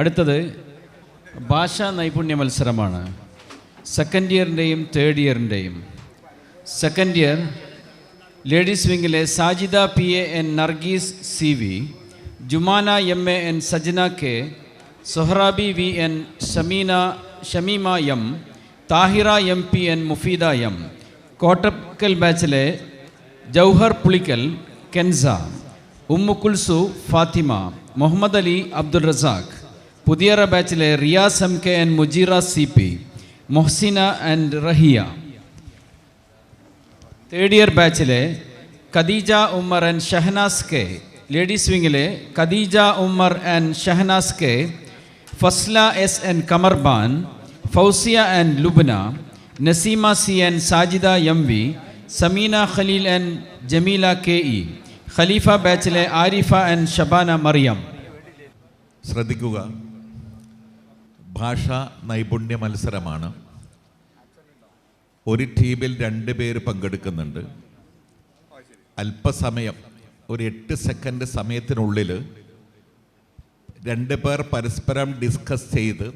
അടുത്തത് ഭാഷാ നൈപുണ്യ മത്സരമാണ്. സെക്കൻഡ് ഇയറിന്റെയും തേർഡ് ഇയറിന്റെയും second year ladies വിങ്ങിലെ Sajida P A N Nargees C V Jumana M A N Sajana K Sohrabi V N Shameena Shameema M Thahira M P N Mufeeda M Kottakkal ബാച്ചിലെ Jouhar Pulikkal Kensa Ummukulsu Fathima Muhammad Ali Abdul Razak. Puthiyara ബാച്ചിലെ Riyas M K and Mujeera C P Mohsina and Rahiya. Third year ബാച്ചിലെ Khadeeja Ummer and Shahnaz K ladies വിങ്ങിലെ Khadeeja Ummer and Shahanas K Fasla S N Kamarban Fousiya and Lubna Naseema C and Sajida M V Sameena Khaleel and Jameela K E Khaleefa ബാച്ചിലെ Arifa and Shabana Mariyam. ശ്രദ്ധിക്കുക. ഭാഷാ നൈപുണ്യ മത്സരമാണ്. ഒരു ടീമിൽ രണ്ട് പേര് പങ്കെടുക്കുന്നുണ്ട്. അല്പസമയം ഒരു എട്ട് സെക്കൻഡ് സമയത്തിനുള്ളിൽ രണ്ട് പേർ പരസ്പരം ഡിസ്കസ് ചെയ്ത്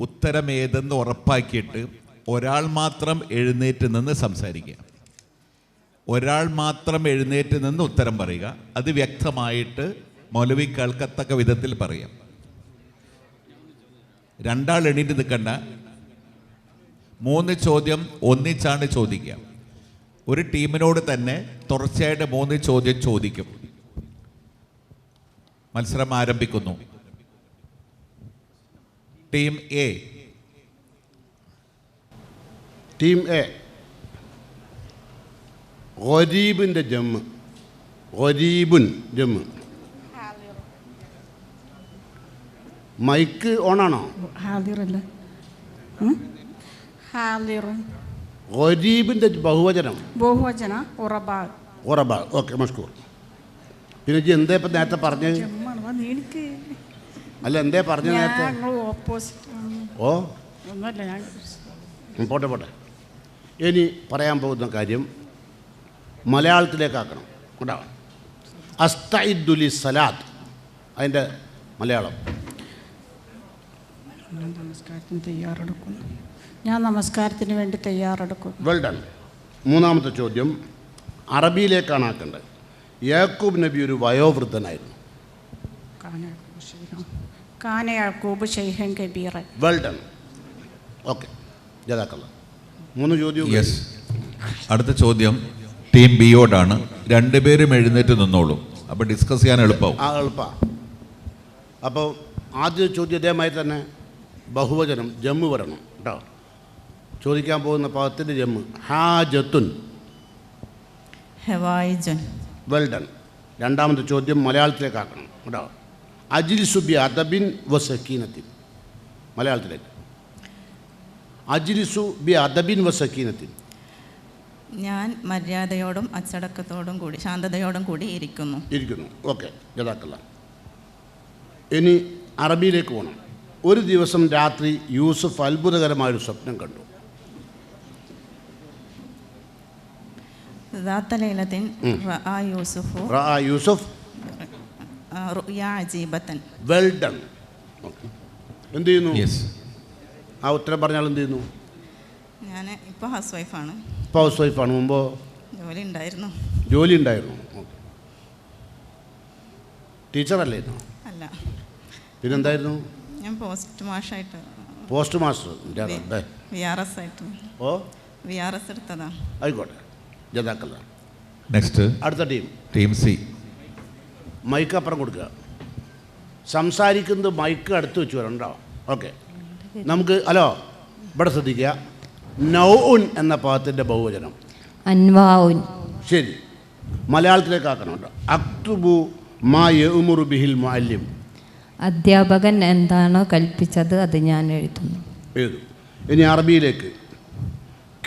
ഉത്തരമേതെന്ന് ഉറപ്പാക്കിയിട്ട് ഒരാൾ മാത്രം എഴുന്നേറ്റ് നിന്ന് സംസാരിക്കുക. ഒരാൾ മാത്രം എഴുന്നേറ്റ് നിന്ന് ഉത്തരം പറയുക. അത് വ്യക്തമായിട്ട് മൗലവി കേൾക്കത്തക്ക വിധത്തിൽ പറയാം. രണ്ടാൾ എണീറ്റ് നിൽക്കണ്ട. മൂന്ന് ചോദ്യം ഒന്നിച്ചാണ് ചോദിക്കുക. ഒരു ടീമിനോട് തന്നെ തുടർച്ചയായിട്ട് മൂന്ന് ചോദ്യം ചോദിക്കും. മത്സരം ആരംഭിക്കുന്നു. Team A. Team A. ഗരീബിന്റെ ജമ്മ്. ഗരീബുൻ ജമ്മ്. മൈക്ക് ഓണാണോ ആണോ? ഗരീബിന്റെ ബഹുവചനം. ബഹുവചന ഉറബാ ഉറബാ ഓക്കെ മഷ്കൂർ. പിന്നെ ജി എന്താ ഇപ്പം നേരത്തെ പറഞ്ഞത് എനിക്ക്. അല്ല എന്താ പറഞ്ഞ നേരത്തെ? ഓ? പോട്ടെ പോട്ടെ. ഇനി പറയാൻ പോകുന്ന കാര്യം മലയാളത്തിലേക്കാക്കണം. കേട്ടോ? അസ്തൈദുലി സലാത്ത്. അതിന്റെ മലയാളം. ഞാൻ നമസ്കാരത്തിന് തയ്യാറെടുക്കുന്നു. ഞാൻ നമസ്കാരത്തിന് വേണ്ടി തയ്യാറെടുക്കുന്നു. വെൽ ഡൺ മൂന്നാമത്തെ ചോദ്യം അറബിയിലേക്കാണ് ആക്കേണ്ടത്. യാക്കൂബ് നബി ഒരു വയോവൃദ്ധനായിരുന്നു. കാന യാക്കൂബ് ഷെയ്ഹൻ കബീറൻ വെൽ ഡൺ ഓക്കെ ജതാക്കല്ല മൂന്ന് യെസ് അടുത്ത ചോദ്യം ടീം ബിയോടാണ് രണ്ടുപേരും എഴുന്നേറ്റ് നിന്നോളൂ. അപ്പോൾ ഡിസ്കസ് ചെയ്യാൻ എളുപ്പമാവും ആ എളുപ്പമാണ് അപ്പോൾ ആദ്യ ചോദ്യം ഇതേമായി തന്നെ. ബഹുവചനം ജമ്മു വരണം കേട്ടോ ചോദിക്കാൻ പോകുന്ന പദത്തിന്റെ ജമ്മു. ഹാജത്തുൻ. വെൽ ഡൺ രണ്ടാമത്തെ ചോദ്യം മലയാളത്തിലേക്ക് മലയാളത്തിലേക്കാക്കണം കേട്ടോ അജിൽ സുബി അദബിൻ വസക്കീനത്തിൻ മലയാളത്തിലേക്ക്. അജിലിസു ബി അദബിൻ വസക്കീനത്തിൻ ഞാൻ മര്യാദയോടും അച്ചടക്കത്തോടും കൂടി ശാന്തതയോടും കൂടി ഇരിക്കുന്നു. ഇരിക്കുന്നു. ഓക്കെ. ജതാക്കല്ല ഇനി അറബിയിലേക്ക് പോകണം ഒരു ദിവസം രാത്രി യൂസുഫ് അത്ഭുതകരമായൊരു സ്വപ്നം കണ്ടു. യൂസുഫ് വെൽ ഡൺ എന്ത് ചെയ്യുന്നു? ആ ഉത്തരം പറഞ്ഞാൽ എന്ത് ചെയ്യുന്നു? ഞാൻ ഇപ്പോൾ ഹൗസ് വൈഫാണ് ഇപ്പോൾ ഹൗസ് വൈഫാണ് മുമ്പോ? ജോലി ഉണ്ടായിരുന്നു. ജോലി ഉണ്ടായിരുന്നു. ഓക്കെ ടീച്ചറല്ലേ അല്ല. പിന്നെന്തായിരുന്നു? ഞാൻ പോസ്റ്റ് മാഷായിട്ട് പോസ്റ്റ് മാസ്റ്റർ എന്റെ റബ്ബേ. വി ആർ എസ് ആയിട്ട്. ഓ? വി ആർ എസ് എടുത്തതാണ് ആയിക്കോട്ടെ. ജതാക്കല്ല നെക്സ്റ്റ്. അടുത്ത ടീം. Team C. മൈക്ക് അപ്പുറം കൊടുക്കുക. സംസാരിക്കുന്നത് മൈക്ക് അടുത്ത് വെച്ച് വരണ്ടോ ഓക്കെ. നമുക്ക് ഹലോ ഇവിടെ ശ്രദ്ധിക്കുക. നൗഉൻ എന്ന പദത്തിന്റെ ബഹുവചനം. അൻവാഉൻ. ശരി. മലയാളത്തിലേക്ക് ആക്കണം കേട്ടോ. അക്തുബു മാ യഉമുറു ബിഹിൽ മുഅല്ലിം. അധ്യാപകൻ എന്താണോ കൽപ്പിച്ചത് അത് ഞാൻ എഴുതുന്നു. എഴുതും. ഇനി അറബിയിലേക്ക്.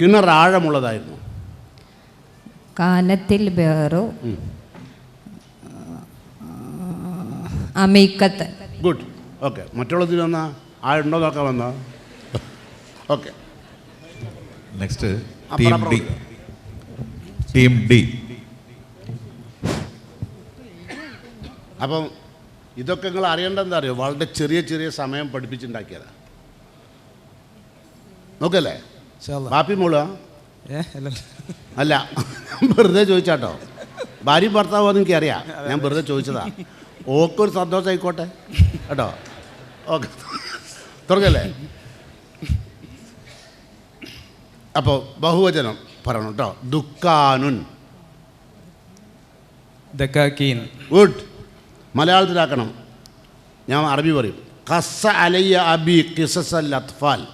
കിണർ ആഴമുള്ളതായിരുന്നു. കാനത്തിൽ ബേറു അമീക്കത്ത്. ഗുഡ് ഓക്കെ മറ്റുള്ളതിൽ വന്നാ? ആഴുണ്ടോ നോക്കാൻ വന്നാ? Okay next team D team D അപ്പം ഇതൊക്കെ നിങ്ങൾ അറിയേണ്ടത് എന്താ അറിയോ? വളരെ ചെറിയ ചെറിയ സമയം പഠിപ്പിച്ചുണ്ടാക്കിയതാണ് നോക്കല്ലേ? ബാപ്പി മോൾ? അല്ല വെറുതെ ചോദിച്ചാട്ടോ. ഭാര്യ ഭർത്താവോ എനിക്ക് അറിയാം ഞാൻ വെറുതെ ചോദിച്ചതാ. ഓക്കൊരു സന്തോഷം ആയിക്കോട്ടെ. കേട്ടോ? ഓക്കെ. തുറക്കല്ലേ അപ്പോൾ ബഹുവചനം പറയണം കേട്ടോ. ദുഃഖാനുൻ. ദുഡ് ഗുഡ് മലയാളത്തിലാക്കണം. ഞാൻ അറബി പറയും. കസ അലയ്യ അബി കിസസ് അൽ അത്ഫാൽ.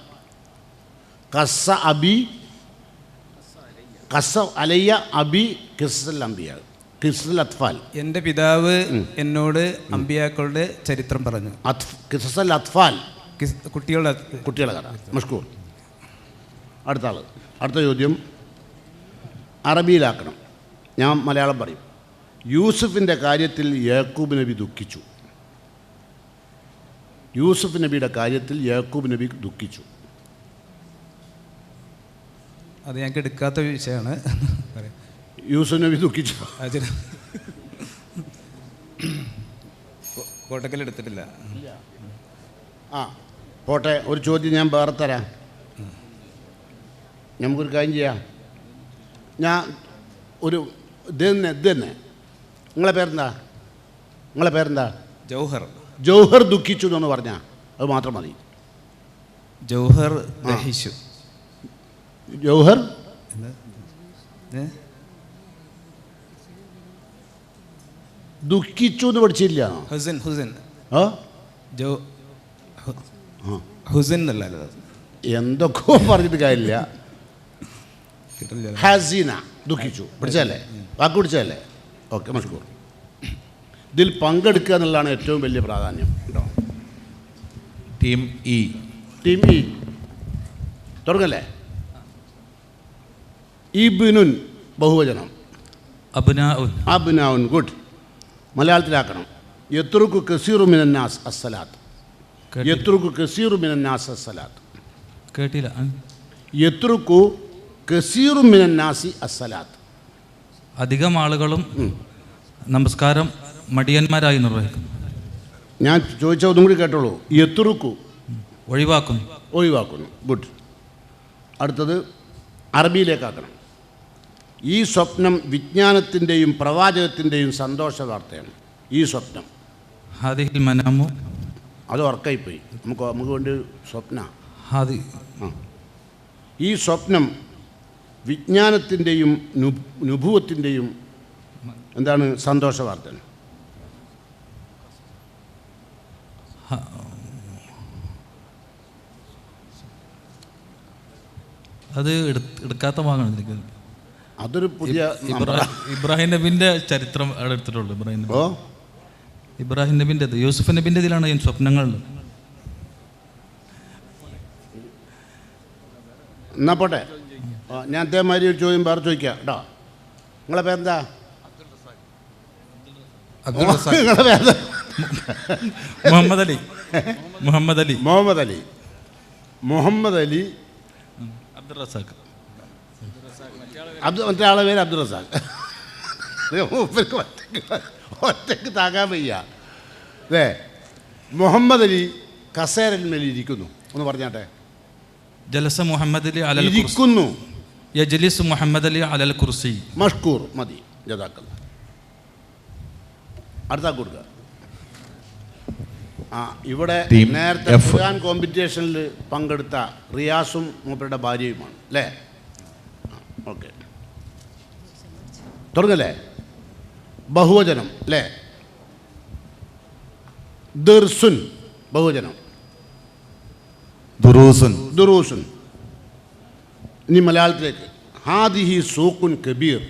കസ അബി കസ അലയ്യ അബി കിസസൽ അംബിയ അൽ അത്ഫാൽ. എന്റെ പിതാവ് എന്നോട് അംബിയാക്കളുടെ ചരിത്രം പറഞ്ഞു. അത് കിസസ് അൽ അത്ഫാൽ കുട്ടികളുടെ കുട്ടികളുടെ കുട്ടികളെ കഥ. മഷ്കൂർ. അടുത്ത ആൾ അടുത്ത ചോദ്യം. അറബിയിലാക്കണം. ഞാൻ മലയാളം പറയും. യൂസുഫിന്റെ കാര്യത്തിൽ യാക്കൂബ് നബി ദുഃഖിച്ചു. യൂസുഫ് നബിയുടെ കാര്യത്തിൽ യാക്കൂബ് നബി ദുഃഖിച്ചു. അത് ഞങ്ങൾക്ക് എടുക്കാത്ത വിഷയമാണ്. യൂസുഫ് നബി ദുഃഖിച്ചു. കോട്ടക്കലെടുത്തിട്ടില്ല കോട്ടക്കൽ എടുത്തിട്ടില്ല ആ പോട്ടെ ഒരു ചോദ്യം ഞാൻ വേറെ തരാം. നമുക്കൊരു കാര്യം ചെയ്യാം. ഞാൻ ഒരു ഇത് തന്നെ ഇത് തന്നെ. നിങ്ങളെ പേരെന്താ? നിങ്ങളെ പേരെന്താ? ജൗഹർ. ജൗഹർ ദുഃഖിച്ചു എന്ന് പറഞ്ഞാൽ അത് മാത്രം മതി. ജൗഹർ ദഹിച്ചു. ജൗഹർ? ദുഃഖിച്ചു എന്ന് പഠിച്ചില്ല. ഹുസൻ ഹുസൻ. ആ? ജോ. ഹുസൻ എന്നല്ല എന്തൊക്കെയോ പറഞ്ഞിട്ട് കാര്യമില്ല. ഹസീന ഹാസീന ദുഃഖിച്ചു. പിടിച്ചല്ലേ വാക്ക് പിടിച്ചല്ലേ ഓക്കെ മഷ്കൂർ ഇതിൽ പങ്കെടുക്കുക എന്നുള്ളതാണ് ഏറ്റവും വലിയ പ്രാധാന്യം. കേട്ടോ ടീം ഇ ടീം ഇ തുടങ്ങല്ലേ? ഇബിനുൻ ബഹുവചനം. അബ്നാഉൻ അബ്നാഉൻ ഗുഡ് മലയാളത്തിലാക്കണം. യത്രുക്കു കസീറു മിനന്നാസ് അസ്സലാത്ത്. യത്രുക്കു കസീറു മിനന്നാസ് അസ്സലാത്ത്. കേട്ടില്ല. യത്രുക്കു കസീറു മിനന്നാസി അസ്സലാത്ത്. അധികം ആളുകളും നമസ്കാരം മടിയന്മാരായി നിർവഹിക്കും ഞാൻ ചോദിച്ച ഒന്നും കൂടി കേട്ടോളൂ. എത്തുറുക്കു. ഒഴിവാക്കുന്നു. ഒഴിവാക്കുന്നു. ഗുഡ്. അടുത്തത് അറബിയിലേക്കാക്കണം. ഈ സ്വപ്നം വിജ്ഞാനത്തിന്റെയും പ്രവാചകത്തിന്റെയും സന്തോഷ വാർത്തയാണ് ഈ സ്വപ്നം. ഹാദിഹിൽ മനാമു. അത് ഉറക്കായിപ്പോയി. നമുക്ക് നമുക്ക് വേണ്ടി സ്വപ്ന. ഹാദി. ഈ സ്വപ്നം വിജ്ഞാനത്തിന്റെയും നുഭുവത്തിന്റെയും എന്താണ് സന്തോഷ വാർത്തയാണ് അത് എടുക്കാത്ത ഭാഗമാണ് എനിക്ക്. അതൊരു പുതിയ ഇബ്രാഹിം നബിന്റെ ചരിത്രം അവിടെ എടുത്തിട്ടുള്ളൂ ഇബ്രാഹിം നബി. ഓ. ഇബ്രാഹിം നബിന്റെ യൂസുഫ് നബിന്റെ ഇതിലാണ് ഞാൻ സ്വപ്നങ്ങൾ എന്നാ പോട്ടെ. ഞാൻ അതേമാതിരി ഒരു ചോദ്യം വേറെ ചോദിക്കാം കേട്ടോ. നിങ്ങളെ പേരെന്താ? അബ്ദുൾ. നിങ്ങളെ പേരെന്താ? മുഹമ്മദ് അലി. മുഹമ്മദ് അലി. മുഹമ്മദ് അലി. മുഹമ്മദ് അലി. അബ്ദുൾ റസാഖ്. അബ്ദു മറ്റേ ആളെ പേര് അബ്ദുൾ റസാഖ്. ഒറ്റയ്ക്ക് ഒറ്റയ്ക്ക് താങ്ങാൻ വയ്യ. അതേ മുഹമ്മദ് അലി കസേരന്മേൽ ഇരിക്കുന്നു ഒന്ന് പറഞ്ഞാട്ടെ? ജലസ മുഹമ്മദ് അലി ഇരിക്കുന്നു. യജ്ലിസ് മുഹമ്മദ് അലി അലൽ കുർസി. മഷ്കൂർ മതി. ജതാക്കൾ അടുത്ത കൊടുക്കുക ആ ഇവിടെ നേരത്തെ. ഖുർആൻ കോമ്പറ്റീഷനിൽ പങ്കെടുത്ത റിയാസും മൂപ്പരുടെ ഭാര്യയുമാണ്. അല്ലേ? ഓക്കെ. തുടങ്ങല്ലേ ബഹുവചനം അല്ലേ? ദർസുൻ ബഹുവചനം. ദുറൂസുൻ. ദുറൂസുൻ. ഇനി മലയാളത്തിലേക്ക്. ഹാദിഹി സൂക്കുൻ കബീർ.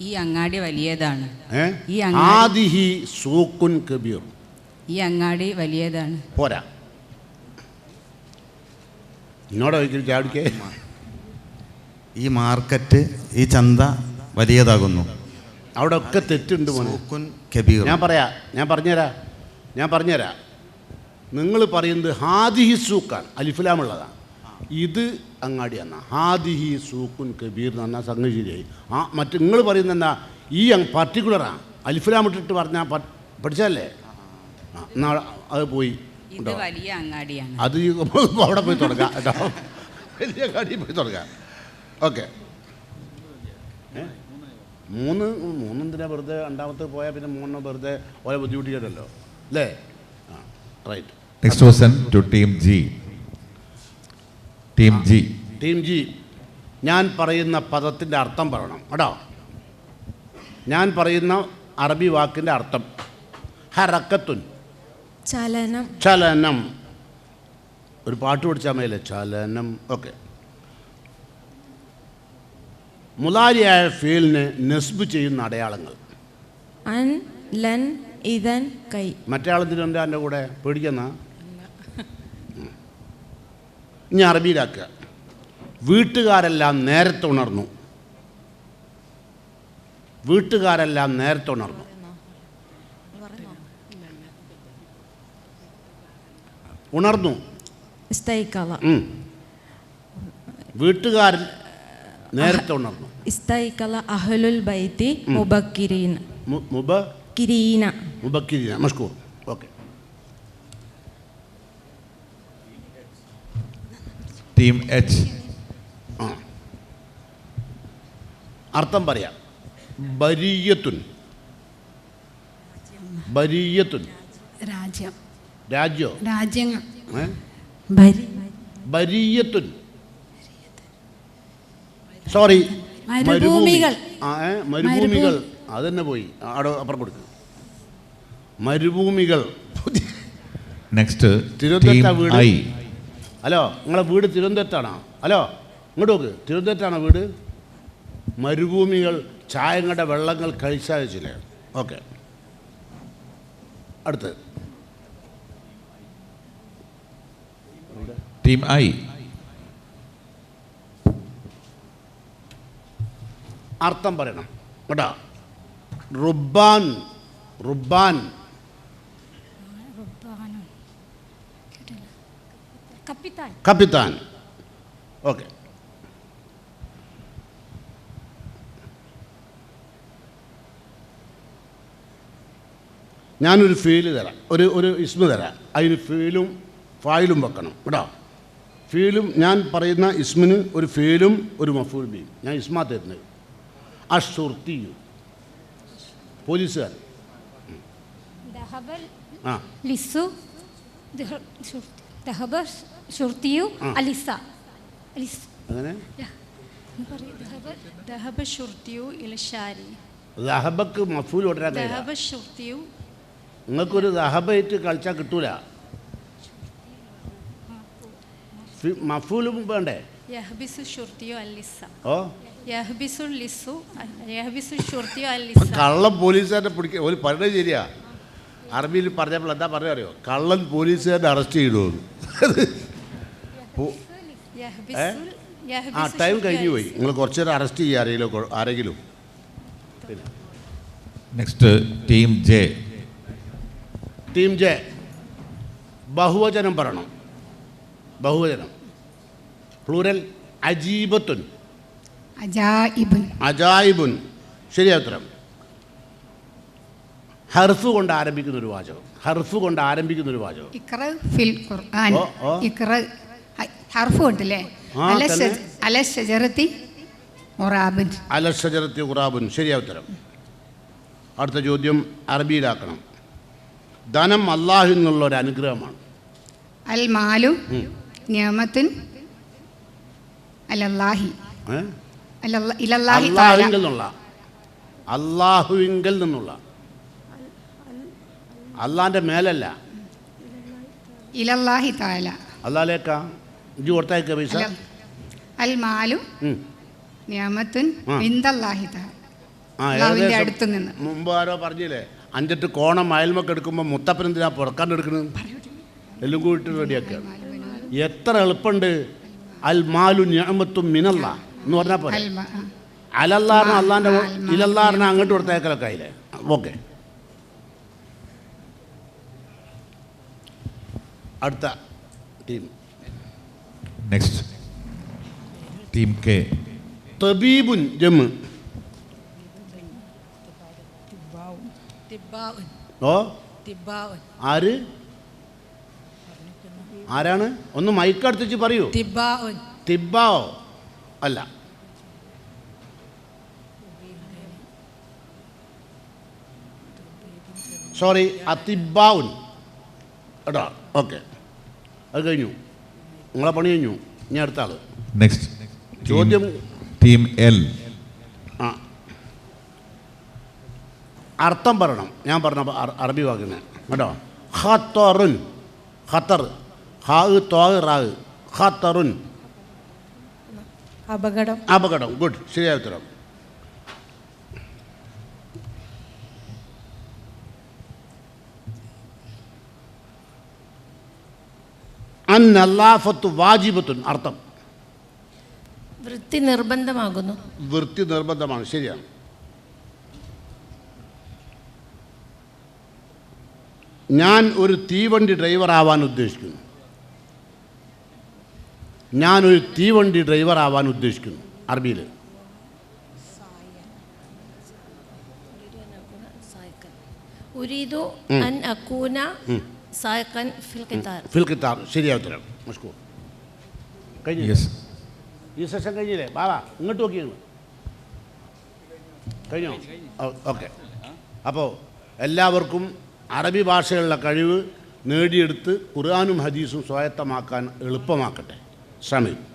ഈ അങ്ങാടി വലിയതാണ്. ഈ അങ്ങാടി- ആദിഹി സൂക്കുൻ കബീർ. ഈ അങ്ങാടി വലിയതാണ്. പോരാ. എന്നോട് ഒരിക്കലും ചാടിക്കേ. ഈ മാർക്കറ്റ് ഈ ചന്ത വലിയതാകുന്നു. അവിടെ ഒക്കെ തെറ്റുണ്ട് മോനെ. കബീർ. ഞാൻ പറയാ ഞാൻ പറഞ്ഞുതരാ ഞാൻ പറഞ്ഞുതരാ. നിങ്ങൾ പറയുന്നത് ഹാദിഹി സൂക്കാണ് അലിഫിലാമുള്ളതാണ്. ഇത് അങ്ങാടി അങ്ങാടിയാണ് ഹാദിഹി സൂക്കുൻ കബീർ എന്ന് പറഞ്ഞാൽ സംഗതി ശരിയായി ആ മറ്റ് നിങ്ങൾ പറയുന്നത് എന്താ? ഈ പർട്ടിക്കുലറാണ് അലിഫുലാം ഇട്ടിട്ട് പറഞ്ഞാൽ പഠിച്ചല്ലേ ആ എന്നാ അത് പോയി. വലിയ അങ്ങാടിയാണ്. അത് അവിടെ പോയി തുടങ്ങാം കേട്ടോ. വലിയ അങ്ങാടി പോയി തുടങ്ങാം. ഓക്കെ. മൂന്ന് മൂന്നെന്തിനാ വെറുതെ രണ്ടാമത്തെ പോയാൽ പിന്നെ മൂന്ന് വെറുതെ ഓരോ ബുദ്ധിമുട്ടിക്കല്ലോ അല്ലേ? ആ right next question to team G team G team G ഞാൻ പറയുന്ന പദത്തിന്റെ അർത്ഥം പറയണം കേട്ടോ? ഞാൻ പറയുന്ന അറബി വാക്കിന്റെ അർത്ഥം. ഹറക്കത്തുൻ ചലനം. ചലനം. ഒരു പാട്ട് പഠിച്ചാൽ മതിയല്ലേ? ചലനം. ഓക്കെ. മുലാരിയായ ഫീലിന് നെസ്ബ് ചെയ്യുന്ന അടയാളങ്ങൾ. അൻ ലൻ ഇതൻ കൈ. മറ്റേ ആളെന്തിനുണ്ട് എന്റെ കൂടെ? പേടിക്കുന്ന ഇനി അറബിയിലാക്കുക. വീട്ടുകാരെല്ലാം നേരത്തെ ഉണർന്നു. വീട്ടുകാരെല്ലാം നേരത്തെ ഉണർന്നു. ഉണർന്നു. വീട്ടുകാരൻ നേരത്തെ ഉണർന്നു. ഇസ്തൈക്കല അഹ്ലുൽ ബൈത്തി മുബക്കിരീന മു- മുബ കിരീന. മുബക്കിരിന മഷ്കൂർ ഓക്കെ. ടീം എച്ച് അർത്ഥം പറയാം. ബരിയത്തുൻ. ബരിയത്തുൻ. രാജ്യം. രാജ്യോ? രാജ്യങ്ങൾ. ബരിയത്തുൻ. സോറി മരുഭൂമികൾ. മരുഭൂമികൾ. അത് തന്നെ അതന്നെ പോയി. അവിടെ അപ്പുറം കൊടുക്കുക മരുഭൂമികൾ. നെക്സ്റ്റ് തിരുവനന്തപുരം തിരുവനന്തപുരത്താ വീട് ഐ ഹലോ നിങ്ങളെ വീട് തിരുവനന്തപുരത്താണോ? ഹലോ ഇങ്ങോട്ട് നോക്ക്. തിരുവനന്തപുരത്താണോ വീട്? മരുഭൂമികൾ ചായങ്ങളുടെ വെള്ളങ്ങൾ കഴിച്ചയച്ചില്ലേ ഓക്കെ. അടുത്ത്. Team I. അർത്ഥം പറയണം. കേട്ടോ? റുബാൻ റുബാൻ കപ്പിത്താൻ ഓക്കെ ഞാനൊരു ഫീൽ തരാം. ഒരു ഒരു ഇസ്മ തരാം. അതിന് ഫീലും ഫായിലും വെക്കണം. കേട്ടോ? ഫീലും ഞാൻ പറയുന്ന ഇസ്മിന് ഒരു ഫീലും ഒരു മഫൂൽ ബിയും ഞാൻ ഇസ്മാ തരുന്നത്. അഷുർത്തിയു പോലീസുകാരൻ ആ. ദഹബക്ക് മഫൂൽ കൊണ്ടുവരാൻ കഴിയില്ല ദഹബ ഷുർത്തിയു നിങ്ങൾക്കൊരു ദഹബയിട്ട് കളിച്ചാൽ കിട്ടൂല. മഫൂലും വേണ്ടേ? കള്ളൻ പോലീസുകാരനെ പിടിക്കുക ഒരു പറയുന്നത് ശരിയാ. അറബിയിൽ പറഞ്ഞപ്പോൾ എന്താ പറയുക അറിയോ? കള്ളൻ പോലീസുകാരനെ അറസ്റ്റ് ചെയ്തു ആ ടൈം കഴിഞ്ഞു പോയി. നിങ്ങൾ കുറച്ച് നേരം അറസ്റ്റ് ചെയ്യുക ആരെങ്കിലും ആരെങ്കിലും. Next team J team J ബഹുവചനം പറയണം. ബഹുവചനം. പ്ലൂരൽ അജീബത്തുൻ. അജായിബുൻ. അജായിബുൻ. ശരിയാ ഉത്തരം. ഹർഫ് കൊണ്ട് ആരംഭിക്കുന്ന ഒരു വാചകം. ഹർഫ് കൊണ്ട് ആരംഭിക്കുന്ന ഒരു വാചകം ഹർഫ് ഒറാബിൻ അലഷജറത്തി ഖുറാബുൻ ശരിയാ ഉത്തരം. അടുത്ത ചോദ്യം അറബിയിലാക്കണം. ധനം അള്ളാഹു എന്നുള്ള ഒരു അനുഗ്രഹമാണ്. അൽ മാലു. നിയമത്തിൻ അലല്ലാഹി. അള്ളാഹുവിൽ നിന്നുള്ള. അള്ളാഹുവിങ്കൽ നിന്നുള്ള. അള്ളാന്റെ മേലല്ല. ഇലല്ലാഹി താല അള്ളാഹിലേക്കാ പൈസ. അൽ മാലു. നിയമത്തിൻ അടുത്ത് നിന്ന്. മുമ്പ് ആരോ പറഞ്ഞില്ലേ? അഞ്ചെട്ട് കോണം അയൽമൊക്കെ എടുക്കുമ്പോൾ മുത്തപ്പൻ എന്തിനാ പുറക്കാണ്ട് എടുക്കുന്നത് എല്ലാം കൂടി റെഡിയാക്കുക എത്ര എളുപ്പമുണ്ട്. അൽ മാലു ഞാമത്തും മിനല്ല എന്ന് പറഞ്ഞാൽ പോലെ. അലല്ലാറിന് അള്ളാന്റെ ഇലല്ലാറിന് അങ്ങോട്ട് കൊടുത്തേക്കലൊക്കെ ആയില്ലേ? ഓക്കെ. അടുത്ത ടീം. നെക്സ്റ്റ് ടീം കെ തബീബുൻ തിബാഉൻ ഓ? ആര്? ആരാണ്? ഒന്ന് മൈക്കടുത്തിച്ച് പറയൂ. തിബാവോ അല്ല. സോറി അതിബാവുൻ കേട്ടോ ഓക്കെ അത് കഴിഞ്ഞു. നിങ്ങളെ പണി കഴിഞ്ഞു. ഇനി അടുത്ത ആൾ. നെക്സ്റ്റ് ചോദ്യം. ടീം എൽ ആ. അർത്ഥം പറയണം. ഞാൻ പറഞ്ഞ അറബി വാക്കിന്. കേട്ടോ? ഖത്തറുൻ. ഖത്തർ. ഹാ തോ റാഹ് ഖത്തറുൻ. അപകടം. അപകടം. ഗുഡ്. ശരിയായ ഉത്തരം. അൻ അല്ലാഫത്ത് വാജിബത്തുൻ അർത്ഥം. വൃത്തി നിർബന്ധമാകുന്നു. വൃത്തി നിർബന്ധമാണ് ശരിയാണ് ഞാൻ ഒരു തീവണ്ടി ഡ്രൈവർ ആവാൻ ഉദ്ദേശിക്കുന്നു. ഞാൻ ഒരു തീവണ്ടി ഡ്രൈവർ ആവാൻ ഉദ്ദേശിക്കുന്നു അറബിയിൽ ഉരീദു. അൻ അക്കൂന സായക്കൻ ഫിൽ ഖിത്താർ ഫിൽ കിത്താർ. ശരിയായ ഉത്തരം. മഷ്കൂർ കഴിഞ്ഞു യെസ് ഈ സെഷൻ കഴിഞ്ഞില്ലേ? ബാബാ ഇങ്ങോട്ട് നോക്കിയാണ് കഴിഞ്ഞോ? ഓക്കെ. അപ്പോൾ എല്ലാവർക്കും അറബി ഭാഷയുള്ള കഴിവ് നേടിയെടുത്ത് ഖുർആാനും ഹദീസും സ്വായത്തമാക്കാൻ എളുപ്പമാക്കട്ടെ. ശ്രമിക്കും.